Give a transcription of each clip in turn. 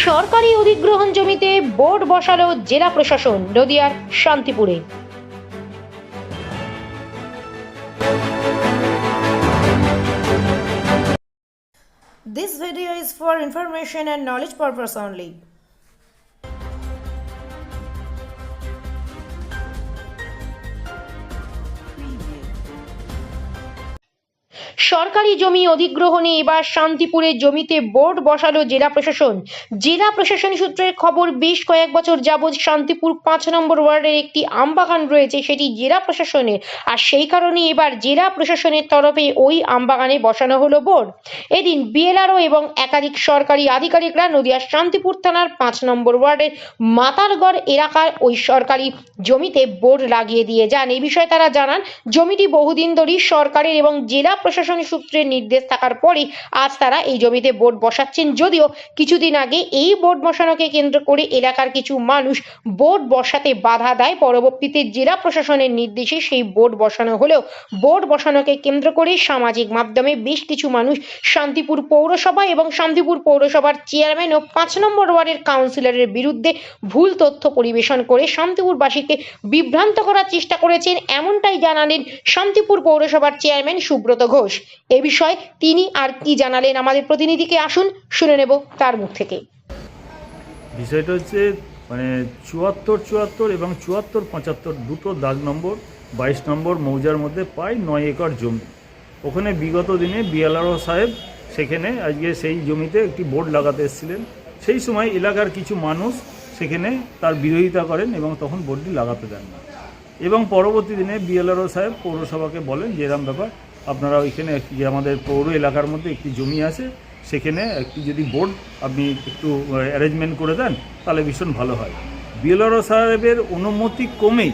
সরকারি অধিগ্রহণ জমিতে বোর্ড বসালো জেলা প্রশাসন নদিয়ার শান্তিপুরে This video is for information and knowledge purpose only. সরকারি জমি অধিগ্রহণে এবার শান্তিপুরের জমিতে বোর্ড বসালো জেলা প্রশাসন। জেলা প্রশাসন সূত্রের খবর, বেশ কয়েক বছর যাবৎ শান্তিপুর পাঁচ নম্বর ওয়ার্ডের একটি আমবাগান রয়েছে, সেটি জেলা প্রশাসনের। আর সেই কারণে এবার জেলা প্রশাসনের তরফে ওই আমবাগানে বসানো হলো বোর্ড। এদিন বিএলআরও এবং একাধিক সরকারি আধিকারিকরা নদিয়ার শান্তিপুর থানার পাঁচ নম্বর ওয়ার্ডের মাতারগড় এলাকার ওই সরকারি জমিতে বোর্ড লাগিয়ে দিয়ে যান। এই বিষয়ে তারা জানান, জমিটি বহুদিন ধরেই সরকারের এবং জেলা প্রশাসন সূত্রের নির্দেশ থাকার পরই আজ তারা এই জমিতে বোর্ড বসাচ্ছেন। যদিও কিছুদিন আগে এই বোর্ড বসানোকে কেন্দ্র করে এলাকার কিছু মানুষ বোর্ড বসাতে বাধা দেয়। পরবর্তীতে জেলা প্রশাসনের নির্দেশে সেই বোর্ড বসানো হলেও বোর্ড বসানোকে কেন্দ্র করে সামাজিক মাধ্যমে বেশ কিছু মানুষ শান্তিপুর পৌরসভা এবং শান্তিপুর পৌরসভার চেয়ারম্যান ও পাঁচ নম্বর ওয়ার্ডের কাউন্সিলরের বিরুদ্ধে ভুল তথ্য পরিবেশন করে শান্তিপুরবাসীকে বিভ্রান্ত করার চেষ্টা করেছেন, এমনটাই জানালেন শান্তিপুর পৌরসভার চেয়ারম্যান সুব্রত ঘোষ। এ বিষয়ে তিনি আর কি জানালেন আমাদের প্রতিনিধিকে আসুন, শুনে নেব তার মুখ থেকে। বিষয়টা হচ্ছে মানে চুয়াত্তর চুয়াত্তর এবং চুয়াত্তর, পঁচাত্তর দুটো দাগ নম্বর, বাইশ নম্বর মৌজার মধ্যে প্রায় নয় একর জমি। ওখানে বিগত দিনে বিএলআরও সাহেব সেখানে আজকে সেই জমিতে একটি বোর্ড লাগাতে এসেছিলেন। সেই সময় এলাকার কিছু মানুষ সেখানে তার বিরোধিতা করেন এবং তখন বোর্ডটি লাগাতে দেন না। এবং পরবর্তী দিনে বিএলআরও সাহেব পৌরসভাকে বলেন যে এরম ব্যাপার আপনারা ওইখানে যে আমাদের পৌর এলাকার মধ্যে একটি জমি আছে, সেখানে একটি যদি বোর্ড আপনি একটু অ্যারেঞ্জমেন্ট করে দেন, তাহলে ভীষণ ভালো হয়। বিএলআরও সাহেবের অনুমতি কমেই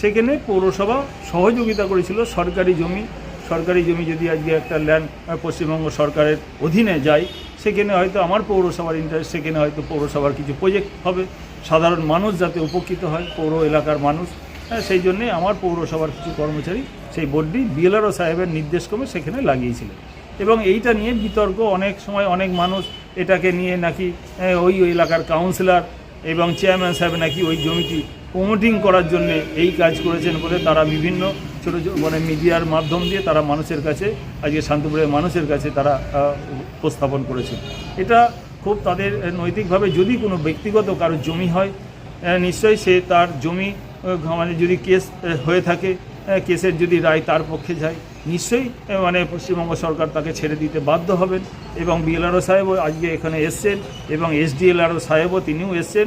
সেখানে পৌরসভা সহযোগিতা করেছিল, সরকারি জমি। সরকারি জমি যদি আজকে একটা ল্যান্ড পশ্চিমবঙ্গ সরকারের অধীনে যায়, সেখানে হয়তো আমার পৌরসভার ইন্টারেস্ট সেখানে হয়তো পৌরসভার কিছু প্রজেক্ট হবে। সাধারণ মানুষ যাতে উপকৃত হয়, পৌর এলাকার মানুষ। হ্যাঁ সেই জন্যে আমার পৌরসভার কিছু কর্মচারী সেই বোর্ডটি বিএলআরও সাহেবের নির্দেশক্রমে সেখানে লাগিয়েছিলেন। এবং এইটা নিয়ে বিতর্ক অনেক সময় অনেক মানুষ এটাকে নিয়ে নাকি ওই এলাকার কাউন্সিলর এবং চেয়ারম্যান সাহেব নাকি ওই জমিটি প্রমোটিং করার জন্য এই কাজ করেছেন বলে তারা বিভিন্ন ছোটো মানে মিডিয়ার মাধ্যম দিয়ে তারা মানুষের কাছে, আজকে শান্তপুরের মানুষের কাছে তারা উপস্থাপন করেছে এটা খুব তাদের নৈতিকভাবে যদি কোনো ব্যক্তিগত কারও জমি হয় নিশ্চয়ই সে তার জমি মানে যদি কেস হয়ে থাকে কেসের যদি রায় তার পক্ষে যায়। নিশ্চয়ই মানে পশ্চিমবঙ্গ সরকার তাকে ছেড়ে দিতে বাধ্য হবেন এবং বিএলআরও সাহেবও আজকে এখানে এসছেন এবং এসডিএলআরও সাহেবও তিনিও এসছেন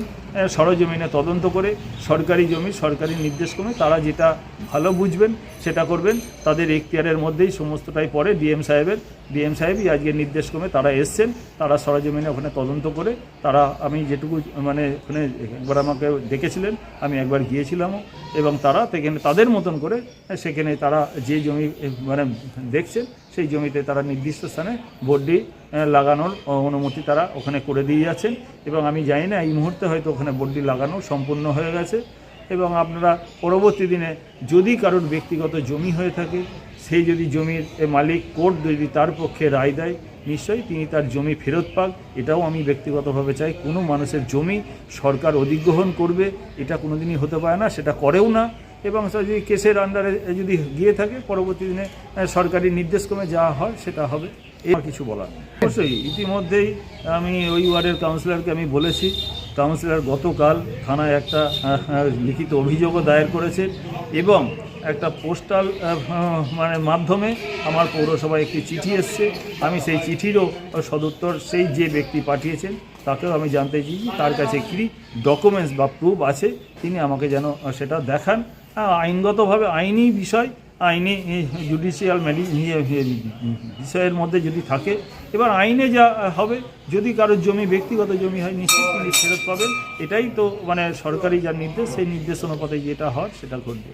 সরজমিনে তদন্ত করে সরকারি জমি, সরকারি নির্দেশক্রমে তারা যেটা ভালো বুঝবেন সেটা করবেন। তাদের এখতিয়ারের মধ্যেই সমস্তটাই পড়ে ডিএম সাহেবের। ডিএম সাহেবই আজকে নির্দেশক্রমে তারা এসছেন, তারা সরজমিনে ওখানে তদন্ত করে তারা, আমি যেটুকু মানে ওখানে একবার আমাকে ডেকেছিলেন আমি একবার গিয়েছিলামও এবং তারা সেখানে তাদের মতন করে সেখানে তারা যে জমি মানে দেখছেন, সেই জমিতে তারা নির্দিষ্ট স্থানে বোর্ডটি লাগানোর অনুমতি তারা ওখানে করে দিয়ে যাচ্ছেন। এবং আমি জানি না, এই মুহূর্তে হয়তো ওখানে বোর্ডটি লাগানো সম্পূর্ণ হয়ে গেছে। এবং আপনারা পরবর্তী দিনে যদি কারোর ব্যক্তিগত জমি হয়ে থাকে, সেই যদি জমির মালিক কোর্ট যদি তার পক্ষে রায় দেয়, নিশ্চয়ই তিনি তার জমি ফেরত পাক। এটাও আমি ব্যক্তিগতভাবে চাই, কোনো মানুষের জমি সরকার অধিগ্রহণ করবে, এটা কোনোদিনই হতে পারে না, সেটা করেও না। এবং যদি কেসের আন্ডারে যদি গিয়ে থাকে, পরবর্তী দিনে সরকারি নির্দেশক্রমে যা হয় সেটা হবে। এর কিছু বলার অবশ্যই, ইতিমধ্যেই আমি ওই ওয়ার্ডের কাউন্সিলরকে আমি বলেছি কাউন্সিলর গতকাল থানায় একটা লিখিত অভিযোগও দায়ের করেছে এবং একটা পোস্টাল মানে মাধ্যমে আমার পৌরসভায় একটি চিঠি এসছে। আমি সেই চিঠিরও সদুত্তর সেই যে ব্যক্তি পাঠিয়েছেন, তাকেও আমি জানতে চেয়েছি। তার কাছে কী ডকুমেন্টস বা প্রুফ আছে, তিনি আমাকে যেন সেটা দেখান। আইনগতভাবে আইনি বিষয়, আইনি জুডিশিয়াল বিষয়ের মধ্যে যদি থাকে, এবার আইনে যা হবে, যদি কারোর জমি, ব্যক্তিগত জমি হয়, নিশ্চিত তিনি ফেরত পাবেন। এটাই তো মানে সরকারি যা নির্দেশ, সেই নির্দেশ পথে যেটা হয়, সেটা ঘটবে।